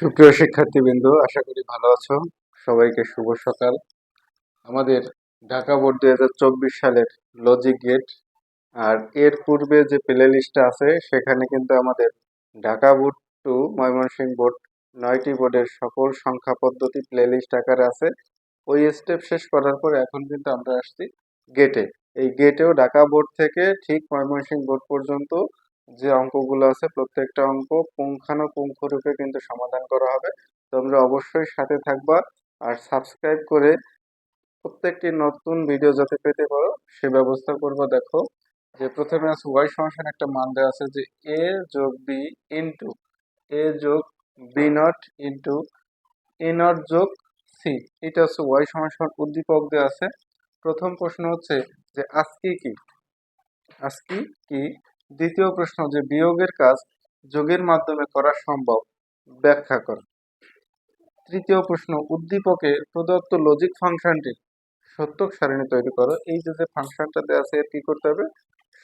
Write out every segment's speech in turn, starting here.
সুপ্রিয় শিক্ষার্থীবৃন্দ, আশা করি ভালো আছো। সবাইকে শুভ সকাল। আমাদের ঢাকা বোর্ড দুই হাজার চব্বিশ সালের লজিক গেট আর এর পূর্বে যে প্লে লিস্টটা আছে, সেখানে কিন্তু আমাদের Dhaka board to Mymensingh board নয়টি বোর্ডের সকল সংখ্যা পদ্ধতি প্লে লিস্ট আকারে আছে। ওই স্টেপ শেষ করার পর এখন কিন্তু আমরা আসছি গেটে এই গেটেও ঢাকা বোর্ড থেকে ঠিক ময়মনসিংহ বোর্ড পর্যন্ত যে অঙ্কগুলো আছে প্রত্যেকটা অঙ্ক পুঙ্খানুপুঙ্খ রূপে কিন্তু সমাধান করা হবে। তোমরা অবশ্যই সাথে থাকবা আর সাবস্ক্রাইব করে প্রত্যেকটি নতুন ভিডিও যাতে পেতে পারো, সে ব্যবস্থা করব। দেখো যে প্রথমে আছে ওয়াই সমাসের একটা মান দেওয়া আছে যে এ যোগ বি ইন্টু এ যোগ B not into A not যোগ সি এটা হচ্ছে ওয়াই সমাসের উদ্দীপক দেওয়া আছে। প্রথম প্রশ্ন হচ্ছে যে আজকে কি? আজকে কি দ্বিতীয় প্রশ্ন যে বিয়োগের কাজ যোগের মাধ্যমে করা সম্ভব, ব্যাখ্যা করো। তৃতীয় প্রশ্ন, উদ্দীপকে প্রদত্ত লজিক ফাংশনটি সত্যক সারণী তৈরি করো। এই যে যে ফাংশনটা দেওয়া আছে কি করতে হবে?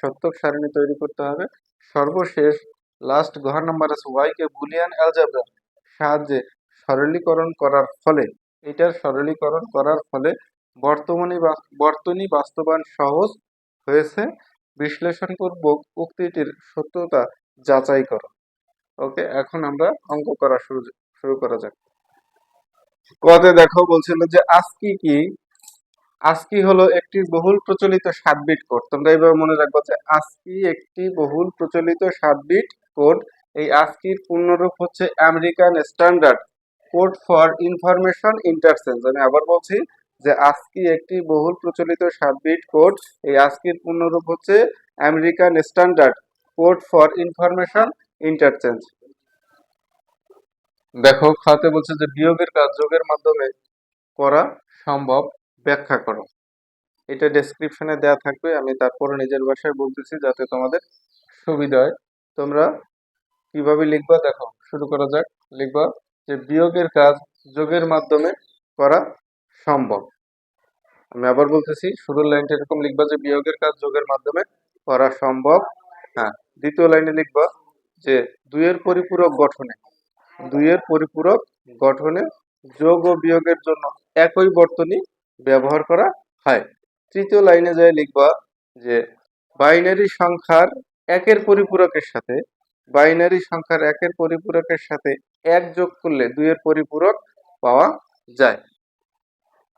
সত্যক সারণী তৈরি করতে হবে। সর্বশেষ লাস্ট ঘর নাম্বার আছে ওয়াই কে বুলিয়ান অ্যালজাব্রা সাহায্যে সরলীকরণ করার ফলে, এটার সরলীকরণ করার ফলে বর্তমানে বর্তনী বাস্তবায়ন সহজ হয়েছে। বিশ্লেষণপূর্বক উক্তিটির সত্যতা যাচাই করো। ওকে, এখন আমরা অঙ্ক করা শুরু শুরু করা যাক। কতে দেখো বলছিল যে আজকি কি? আজকি হলো একটি বহুল প্রচলিত সাত বিট কোড। তোমরা এইভাবে মনে রাখব যে আজকি একটি বহুল প্রচলিত সাত বিট কোড। এই আজকির পূর্ণরূপ হচ্ছে American standard code for information interchange. আমি আবার বলছি যে আজকি একটি বহুল প্রচলিত সাত বিট কোড। এই আজকির পূর্ণরূপ হচ্ছে American standard code for information interchange. দেখো, খাতে বলছে যে বিয়োগের কাজ যোগের মাধ্যমে করা সম্ভব। ব্যাখ্যা করো। এটা ডেসক্রিপশনে দেওয়া থাকবে। আমি তারপরে নিজের ভাষায় বলতেছি যাতে তোমাদের সুবিধা হয়। তোমরা কীভাবে লিখবা দেখো, শুরু করা যাক। লিখবা যে বিয়োগের কাজ যোগের মাধ্যমে করা সম্ভব। আমি আবার বলতেছি শুরুর লাইনটা এরকম লিখবা যে বিয়োগের কাজ যোগের মাধ্যমে করা সম্ভব হ্যাঁ দ্বিতীয় লাইনে লিখবা যে দুইয়ের পরিপূরক গঠনে, দুইয়ের পরিপূরক গঠনে যোগ ও বিয়োগের জন্য একই বর্তনী ব্যবহার করা হয়। তৃতীয় লাইনে যায় লিখবা যে বাইনারি সংখ্যার একের পরিপূরকের সাথে, বাইনারি সংখ্যার একের পরিপূরকের সাথে এক যোগ করলে দুইয়ের পরিপূরক পাওয়া যায়।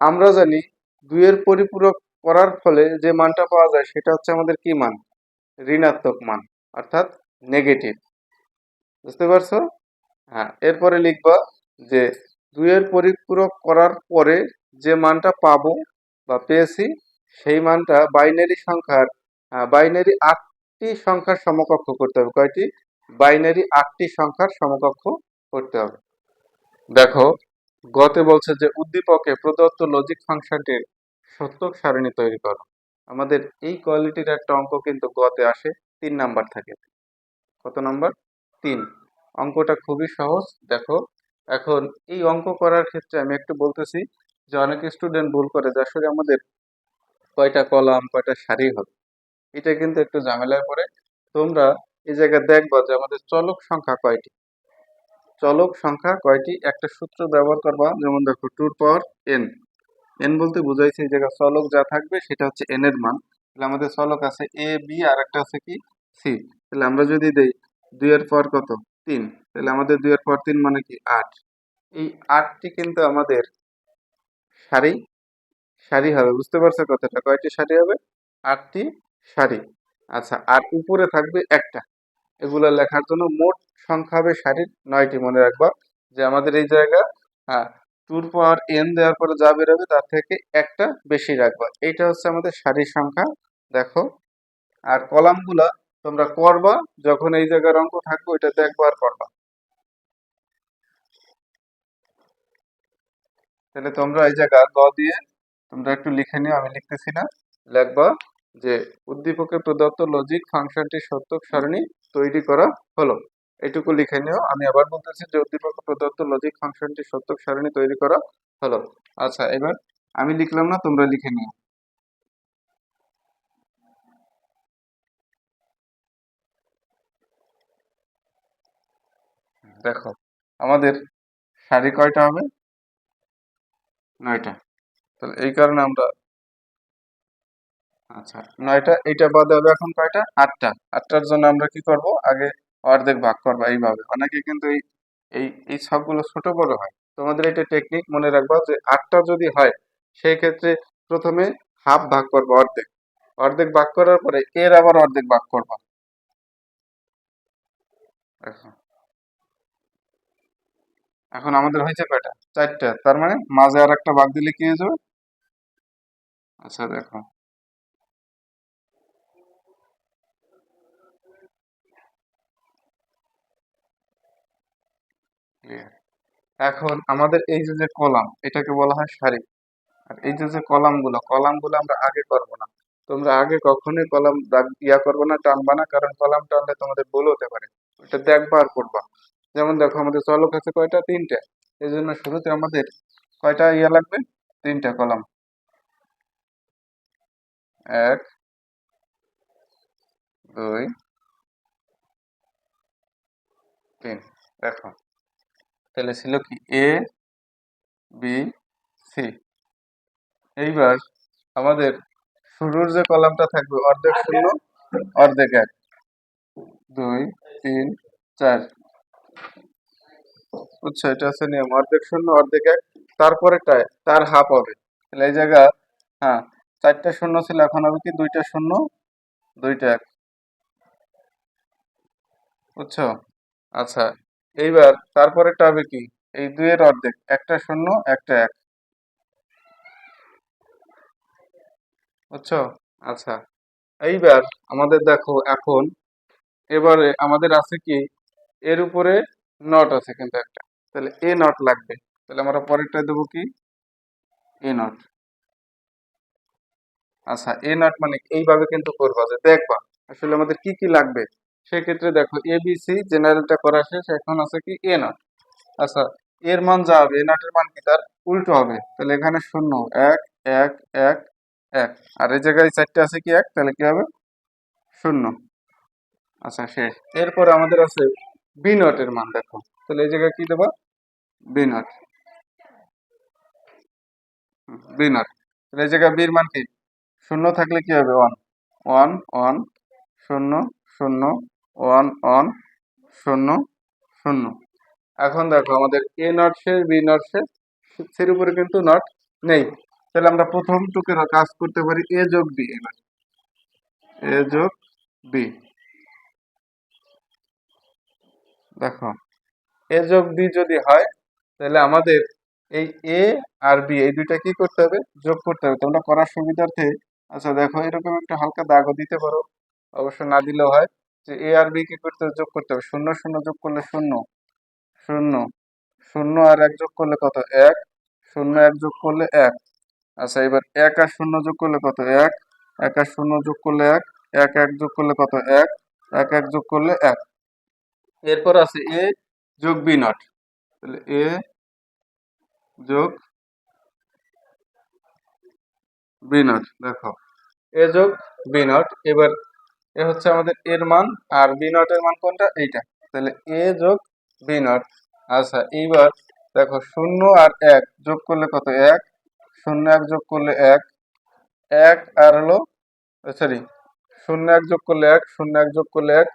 আমরা জানি দুইয়ের পরিপূরক করার ফলে যে মানটা পাওয়া যায় সেটা হচ্ছে আমাদের কি মান? ঋণাত্মক মান, অর্থাৎ নেগেটিভ বুঝতে পারছ? হ্যাঁ এরপরে লিখবা যে দুইয়ের পরিপূরক করার পরে যে মানটা পাবো বা পেয়েছি, সেই মানটা বাইনারি সংখ্যার বাইনারি আটটি সংখ্যার সমকক্ষ করতে হবে। কয়টি? বাইনারি আটটি সংখ্যার সমকক্ষ করতে হবে। দেখো গতে বলছে যে, উদ্দীপকে প্রদত্ত লজিক ফাংশনটির সত্যক সারণী তৈরি করো। আমাদের এই কোয়ালিটির একটা অঙ্ক কিন্তু গতে আসে তিন নাম্বার থাকে। কত নাম্বার? তিন। অঙ্কটা খুবই সহজ। দেখো, এখন এই অঙ্ক করার ক্ষেত্রে আমি একটু বলতেছি যে, অনেক স্টুডেন্ট ভুল করে যে, আসলে আমাদের কয়টা কলাম, কয়টা সারি হবে। এটা কিন্তু একটু ঝামেলায় পড়ে। তোমরা এই জায়গায় দেখবা যে, আমাদের চলক সংখ্যা কয়টি? চলক সংখ্যা কয়টি? একটা সূত্র ব্যবহার করবা, যেমন দেখো টুর পাওয়ার এন এন বলতে বুঝাইছে এই জায়গায় চলক যা থাকবে, সেটা হচ্ছে এন এর মান। তাহলে আমাদের চলক আছে এ বি আর একটা আছে কি? সি তাহলে আমরা যদি দেই দুইয়ের পর কত? তিন। তাহলে আমাদের দুইয়ের পর তিন মানে কি? আট। এই আটটি কিন্তু আমাদের সারি। সারি হবে, বুঝতে পারছ কথাটা? কয়টি সারি হবে? আটটি সারি। আচ্ছা আর উপরে থাকবে একটা। এগুলো লেখার জন্য মোট সংখ্যা হবে সারির নয়টি, মনে রাখবা। যে আমাদের এই জায়গা হ্যাঁ টুর পাওয়ার এন দেওয়ার পরে যা বেরোবে তার থেকে একটা বেশি রাখবা। এইটা হচ্ছে আমাদের সারির সংখ্যা, দেখো। আর কলামগুলা তোমরা করবা যখন এই জায়গার অঙ্ক থাকবে ওইটাতে একবার করবা তাহলে তোমরা এই জায়গা গ দিয়ে তোমরা একটু লিখে নিও, আমি লিখতেছি না। লিখবা যে, উদ্দীপকে প্রদত্ত লজিক ফাংশনটি সত্যক, সারণী তৈরি করা হলো। এটুকু লিখে নিও। আমি আবার বলতেছি যে উদ্দীপকে প্রদত্ত লজিক ফাংশনটি সত্যক সারণী তৈরি করা হলো। আচ্ছা এবার আমি লিখলাম না, তোমরা লিখে নিও। দেখো, আমাদের সারি কয়টা হবে? নয়টা। তাহলে এই কারণে আমরা আচ্ছা নয়টা, এইটা বাদে হবে এখন কয়টা? আটটা। আটটার জন্য আমরা কি করব? আগে অর্ধেক ভাগ করব এইভাবে। অনেকে কিন্তু এই এই এই ছকগুলো ছোট বড় হয়। তোমাদের এটা টেকনিক মনে রাখবা যে আটটা যদি হয়, সেই ক্ষেত্রে প্রথমে হাফ ভাগ করব অর্ধেক। অর্ধেক ভাগ করার পরে এর আবার অর্ধেক ভাগ করবা। দেখো। এখন আমাদের হয়েছে কয়টা? চারটা। তার মানে মাঝে আর একটা ভাগ দিলে কি হয়ে যাবে? আচ্ছা দেখো। ক্লিয়ার এখন আমাদের এই যে কলাম, এটাকে বলা হয় সারি আর এই যে যে কলামগুলো কলামগুলো আমরা আগে করব না। তোমরা আগে কখনোই কলাম ইয়া করব না, টানবা না, কারণ কলাম টানলে তোমাদের ভুল হতে পারে। ওটা দেখবা আর করবা। যেমন দেখো, আমাদের চলক আছে কয়টা? তিনটা। এই জন্য শুরুতে আমাদের কয়টা ইয়া লাগবে? তিনটা কলাম। এক, দুই, তিন। দেখো। তাহলে ছিল কি? এ বি সি এইবার আমাদের শুরুর যে কলামটা থাকবে, অর্ধেক শূন্য, অর্ধেক এক। দুই, তিন, চার। বুঝছ? এটা হচ্ছে নিয়ম। অর্ধেক শূন্য, অর্ধেক এক। তারপরেটায় তার হাফ হবে। তাহলে এই জায়গা হ্যাঁ চারটা শূন্য ছিল, এখন হবে কি? দুইটা শূন্য, দুইটা এক। বুঝছ? আচ্ছা এইবার তারপরেরটা হবে কি? এই দুইয়ের অর্ধেক, একটা শূন্য, একটা এক। বুঝছ? আচ্ছা এইবার আমাদের দেখো এখন, এবারে আমাদের আছে কি? এর উপরে নট আছে কিন্তু একটা। তাহলে এ নট লাগবে। তাহলে আমরা পরেরটা দেবো কি? A not. আচ্ছা এ নট মানে এইভাবে কিন্তু করবা যে দেখবা, আসলে আমাদের কি কি লাগবে? সেক্ষেত্রে দেখো এ বি সি জেনারেলটা করা শেষ, এখন আছে কি এ নট আচ্ছা এর মান যা হবে এ নটের মান কি তার? উল্টো হবে। তাহলে এখানে শূন্য, এক এক এক এক। আর এই জায়গায় চারটে আছে কি এক? তাহলে কি হবে? শূন্য। আচ্ছা শেষ। এরপর আমাদের আছে বি নটের মান, দেখো। তাহলে এই জায়গায় কি দেবো? বি নট বি নট তাহলে এই জায়গায় বির মান কি? শূন্য থাকলে কি হবে? ওয়ান ওয়ান ওয়ান শূন্য শূন্য ওয়ান ওয়ান শূন্য শূন্য। এখন দেখো আমাদের এ নট শেষ, বি নট শেষ, সের উপরে কিন্তু নট নেই। তাহলে আমরা প্রথম টুকের কাজ করতে পারি এ যোগ বি এ যোগ বি। দেখো, এ যোগ বি যদি হয়, তাহলে আমাদের এই এ আর বি, এই দুইটা কি করতে হবে? যোগ করতে হবে। তোমরা করার সুবিধার্থে আচ্ছা দেখো, এরকম একটা হালকা দাগও দিতে পারো। অবশ্য না দিলেও হয়। যে এ আর বি কি করতে যোগ করতে হবে। শূন্য শূন্য যোগ করলে শূন্য। শূন্য শূন্য আর এক যোগ করলে কত? এক। শূন্য, এক যোগ করলে এক। আচ্ছা এবার এক আর শূন্য যোগ করলে কত? এক। এক আর শূন্য যোগ করলে এক। এক এক যোগ করলে কত? এক। এক এক যোগ করলে এক। এরপর আছে এ যোগ বি নট তাহলে এ যোগ বি নট দেখো। এ যোগ বি নট এবার এ হচ্ছে আমাদের এর মান, আর বি নটের মান কোনটা? এইটা। তাহলে এ যোগ বি নট আচ্ছা এইবার দেখো, শূন্য আর এক যোগ করলে কত? এক। শূন্য এক যোগ করলে এক। এক আর হলো সরি শূন্য এক যোগ করলে এক, শূন্য এক যোগ করলে এক।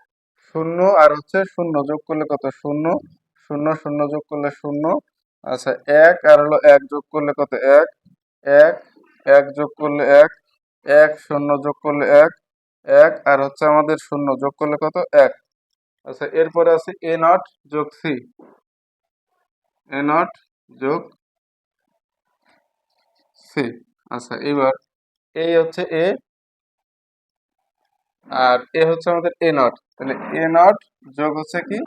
শূন্য আর হচ্ছে শূন্য যোগ করলে কত? শূন্য। শূন্য শূন্য যোগ করলে শূন্য। আচ্ছা এক আর হলো এক যোগ করলে কত? এক। এক এক যোগ করলে এক। এক, শূন্য যোগ করলে এক। এক আর হচ্ছে আমাদের শূন্য, যোগ করলে কত? এক। আচ্ছা এরপরে আছে এ নট যোগ সি। এ নট যোগ সি। আচ্ছা এবার এই হচ্ছে এ আর এ হচ্ছে আমাদের এ নট। তাহলে এ নট যোগ হচ্ছে কি?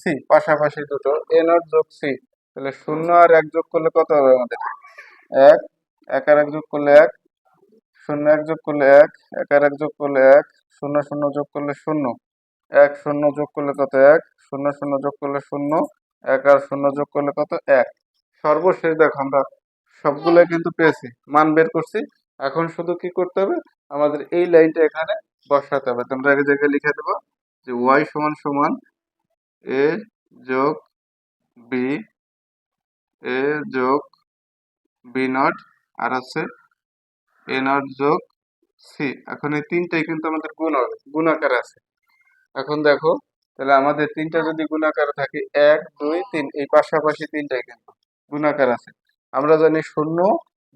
সি, পাশাপাশি দুটো। এ নট যোগ সি। তাহলে শূন্য আর এক যোগ করলে কত হবে আমাদের? এক। এক আর এক যোগ করলে এক। শূন্য এক যোগ করলে এক এক আর এক যোগ করলে এক, শূন্য শূন্য যোগ করলে শূন্য। এক শূন্য যোগ করলে কত এক? শূন্য শূন্য যোগ করলে শূন্য, এক আর শূন্য যোগ করলে কত এক। সর্বশেষ দেখো আমরা সবগুলো কিন্তু পেয়েছি, মান বের করছি। এখন শুধু কি করতে হবে? আমাদের এই লাইনটা এখানে বসাতে হবে। তোমরা এক জায়গায় লিখে দেবো যে ওয়াই সমান সমান এ যোগ বি এ যোগ বি নট, আর হচ্ছে এ যোগ সি। এখন এই তিনটাই কিন্তু আমাদের গুণ গুণাকারে আছে। এখন দেখো, তাহলে আমাদের তিনটা যদি গুণাকার থাকে, এক, দুই, তিন, এই পাশাপাশি তিনটাই কিন্তু গুণাকার আছে। আমরা জানি শূন্য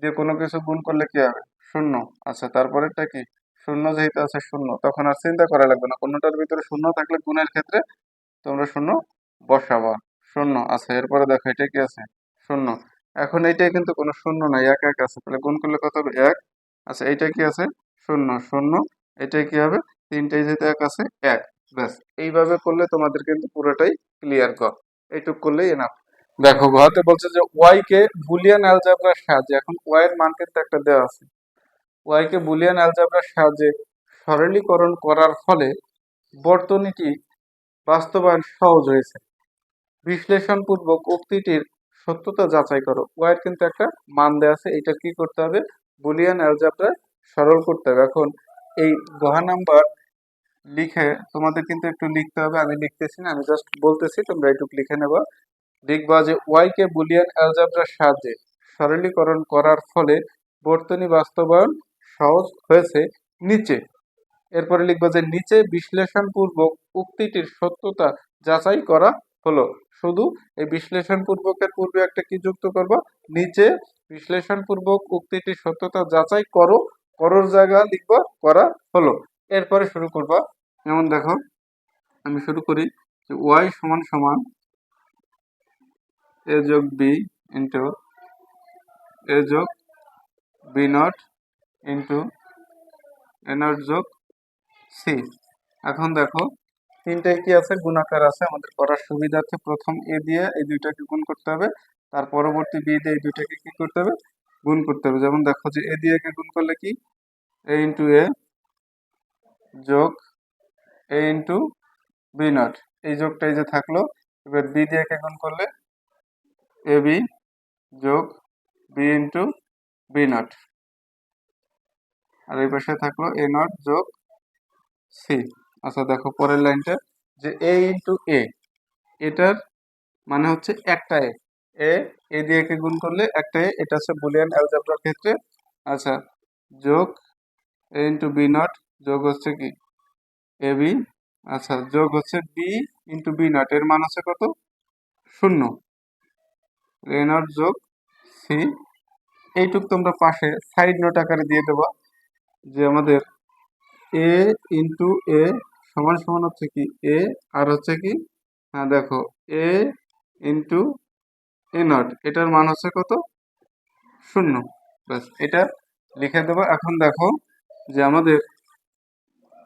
দিয়ে কোনো কিছু গুণ করলে কি হবে? শূন্য। আচ্ছা তারপরেরটা কি? শূন্য যেহেতু আছে শূন্য, তখন আর চিন্তা করা লাগবে না। কোনোটার ভিতরে শূন্য থাকলে গুণের ক্ষেত্রে তোমরা শূন্য বসাবা। শূন্য। আচ্ছা এরপরে দেখো, এটা কি আছে? শূন্য। এখন এইটাই কিন্তু কোনো শূন্য নাই, এক এক আছে। তাহলে গুণ করলে কত হবে? এক আচ্ছা এইটা কি আছে? শূন্য শূন্য। এটাই কি হবে? তিনটাই যেহেতু এক আছে, এক। ব্যাস, এইভাবে করলে তোমাদের কিন্তু পুরোটাই ক্লিয়ার কর এইটুক করলেই এনাফ দেখো ঘতে বলছে যে ওয়াই কে বুলিয়ান অ্যালজাবরার সাহায্যে, এখন ওয়াই এর মান কিন্তু একটা দেওয়া আছে। ওয়াই কে বুলিয়ান অ্যালজাবরার সাহায্যে সরলীকরণ করার ফলে বর্তনীটি বাস্তবায়ন সহজ হয়েছে। বিশ্লেষণপূর্বক উক্তিটির সত্যতা যাচাই করো। ওয়াইয়ের কিন্তু একটা মান দেওয়া আছে এটা কি করতে হবে? বুলিয়ান অ্যালজাবরা সরল করতে হবে। এখন এই গহা নাম্বার লিখে তোমাদের কিন্তু একটু লিখতে হবে। আমি লিখতেছি না, আমি জাস্ট বলতেছি, তোমরা একটু লিখে নেবা। লিখবা যে ওয়াই কে বুলিয়ান অ্যালজাবরার সাহায্যে সরলীকরণ করার ফলে বর্তনী বাস্তবায়ন সহজ হয়েছে নিচে। এরপরে লিখবা যে নিচে বিশ্লেষণপূর্বক উক্তিটির সত্যতা যাচাই করা হলো। শুধু এই বিশ্লেষণ পূর্বকের পূর্বে একটা কি যুক্ত করবা? নিচে বিশ্লেষণ পূর্বক উক্তিটির সত্যতা যাচাই করো, করোর জায়গা লিখবা, করা হলো। এরপরে শুরু করবা। যেমন দেখো, আমি শুরু করি যে ওয়াই সমান সমান এ যোগ বি ইন্টু এ যোগ B not into A not যোগ সি এখন দেখো, তিনটায় কি আছে? গুণাকার আছে। আমাদের করার সুবিধার্থে প্রথম এ দিয়ে এই দুইটাকে গুণ করতে হবে। তার পরবর্তী বি দিয়ে এই দুইটাকে কি করতে হবে? গুণ করতে হবে। যেমন দেখো যে এ দিয়ে কে গুণ করলে কি? এ ইন্টু এ যোগ এ ইন্টু বি নট এই যোগটা এই যে থাকল, এবার বি দিয়ে কে গুণ করলে এ বি যোগ বি ইন্টু বি নট আর এই পাশে থাকল এ নট যোগ সি আচ্ছা দেখো পরের লাইনটা যে এ ইন্টু এ এটার মানে হচ্ছে একটা এ এ এ দিয়ে কে গুণ করলে একটা এটা হচ্ছে বুলিয়ান অ্যালজাবরার ক্ষেত্রে। আচ্ছা যোগ এ ইন্টু বি নট যোগ হচ্ছে কি? এ বি আচ্ছা যোগ হচ্ছে বি ইন্টু বি নট এর মান হচ্ছে কত? শূন্য। এ নট যোগ সি এইটুক তোমরা পাশে সাইড নোট আকারে দিয়ে দেবা যে আমাদের এ ইন্টু এ সমান সমান হচ্ছে কি? এ আর হচ্ছে কি? হ্যাঁ দেখো এ ইন্টু এ নট এটার মান হচ্ছে কত? শূন্য। ব্যাস, এটা লিখে দেবো। এখন দেখো যে আমাদের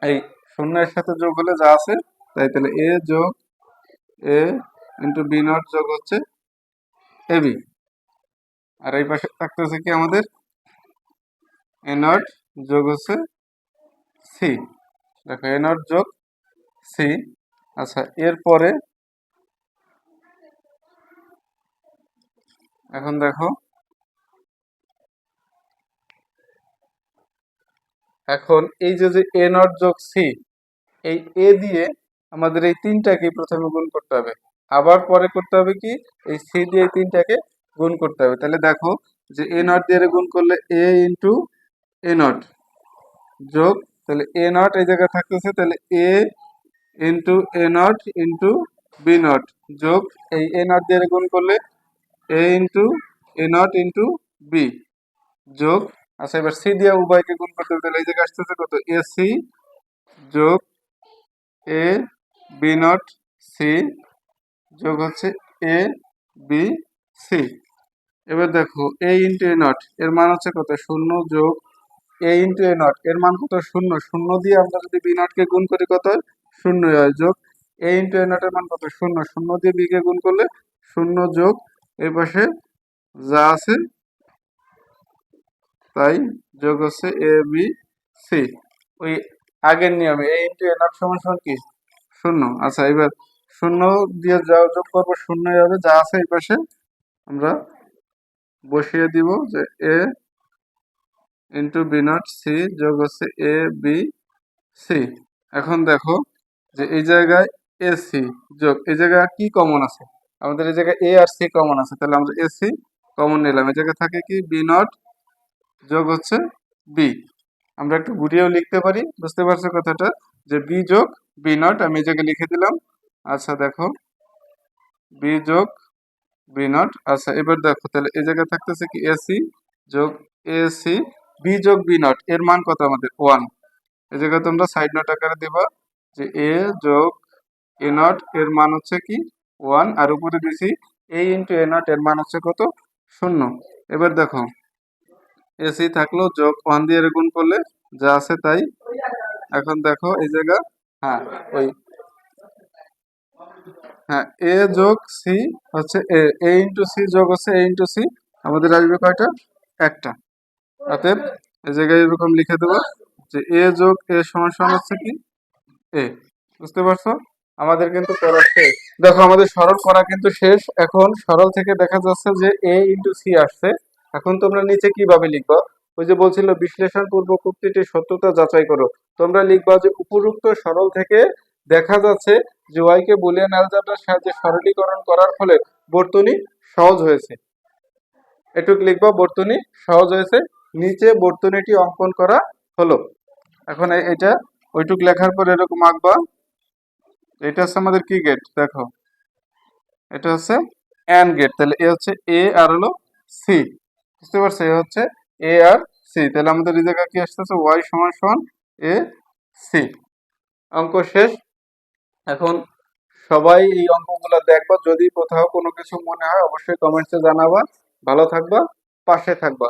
এই শূন্যের সাথে যোগ হলে যা আছে, তাই তাহলে এ যোগ এ ইন্টু বি নট যোগ হচ্ছে এ বি আর এই পাশে থাকতেছে কি আমাদের? এ নট যোগ হচ্ছে সি দেখো এ নট যোগ সি আচ্ছা এরপরে এখন দেখো। এখন এই যে যে এ নট যোগ সি এই এ দিয়ে আমাদের এই তিনটাকে প্রথমে গুণ করতে হবে। আবার পরে করতে হবে কি? এই সি দিয়ে তিনটাকে গুণ করতে হবে। তাহলে দেখো যে এ নট দিয়ে গুণ করলে এ ইন্টু এ নট যোগ, তাহলে এ নট এই জায়গায় থাকতেছে, তাহলে A into A not into B not যোগ, এই এ নট দিয়ে গুণ করলে A into A not into B যোগ আচ্ছা এবার সি দিয়ে উভয়কে গুণ করতে হবে, তাহলে এই জায়গায় আসতেছে কত? এ সি যোগ এ বি নট সি যোগ হচ্ছে এ বি সি এবার দেখো এ ইন্টু এ নট এর মান হচ্ছে কত? শূন্য যোগ এ ইন্টু এ নট এর মান কত? শূন্য। শূন্য দিয়ে আমরা যদি বি নটকে গুণ করি কত? শূন্য হয়। যোগ এ ইন্টু এ নটের মান কত? শূন্য। শূন্য দিয়ে বি কে গুণ করলে শূন্য যোগ এই পাশে যা আছে, তাই যোগ হচ্ছে এ বি সি ওই আগের নিয়মে এ ইন্টু এ নট সমান সমান কি? শূন্য। আচ্ছা এবার শূন্য দিয়ে যা যোগ করব, শূন্যই হবে। যা আছে এই পাশে আমরা বসিয়ে দিব যে A into B not C যোগ হচ্ছে এ বি সি এখন দেখো যে এই জায়গায় এ সি যোগ। এই জায়গায় কি কমন আছে? আমাদের এই জায়গায় এ আর সি কমন আছে, তাহলে আমরা এসি কমন নিলাম। এই জায়গায় থাকে কি? বি নট যোগ হচ্ছে বি আমরা একটু ঘুরিয়েও লিখতে পারি, বুঝতে পারছ কথাটা? যে বি যোগ বি নট আমি এই জায়গায় লিখে দিলাম। আচ্ছা দেখো। বি যোগ বি নট আচ্ছা এবার দেখো, তাহলে এই জায়গায় থাকতেছে কি? এসি যোগ এসি বি যোগ বি নট এর মান কত আমাদের? ওয়ান এই জায়গায় তোমরা সাইড নোট আকারে দেবা যে এ যোগ এ নট এর মান হচ্ছে কি? ওয়ান আর উপরে দিছি এ ইন্টু এ নট এর মান হচ্ছে কত? শূন্য। এবার দেখো এসি থাকল যোগ ওয়ান দিয়ে গুণ করলে যা আছে তাই। এখন দেখো এই জায়গা হ্যাঁ ওই। হ্যাঁ এ যোগ সি হচ্ছে এ এ ইন্টু সি যোগ হচ্ছে এ ইন্টু সি আমাদের আসবে কয়টা? একটা। অতএব এই জায়গায় এরকম লিখে দেবো যে এ যোগ এ সমান সমান হচ্ছে কি? এ বুঝতে পারছ? আমাদের কিন্তু করা শেষ দেখো আমাদের সরল করা কিন্তু শেষ। এখন সরল থেকে দেখা যাচ্ছে যে এ ইন্টু সি আসছে। এখন তোমরা নিচে কীভাবে লিখবা? ওই যে বলছিল, বিশ্লেষণ পূর্বক উক্তিটির সত্যতা যাচাই করো। তোমরা লিখবা যে উপরোক্ত সরল থেকে দেখা যাচ্ছে যে ওয়াইকে বুলিয়ান অ্যালজাবরার সাহায্যে সরলীকরণ করার ফলে বর্তনী সহজ হয়েছে। এটুক লিখবা, বর্তনী সহজ হয়েছে। নিচে বর্তনীটি অঙ্কন করা হলো। এখন এটা ওইটুক লেখার পর এরকম আঁকবা। এটা হচ্ছে আমাদের কি গেট দেখো। এটা হচ্ছে অ্যান গেট তাহলে এ হচ্ছে এ আর হলো সি বুঝতে পারছ? এ হচ্ছে এ আর সি তাহলে আমাদের এই জায়গায় কি আসতেছে? ওয়াই সমান সমান এ সি অঙ্ক শেষ। এখন সবাই এই অঙ্কগুলো দেখবা। যদি কোথাও কোনো কিছু মনে হয়, অবশ্যই কমেন্টসে জানাবা। ভালো থাকবা, পাশে থাকবা।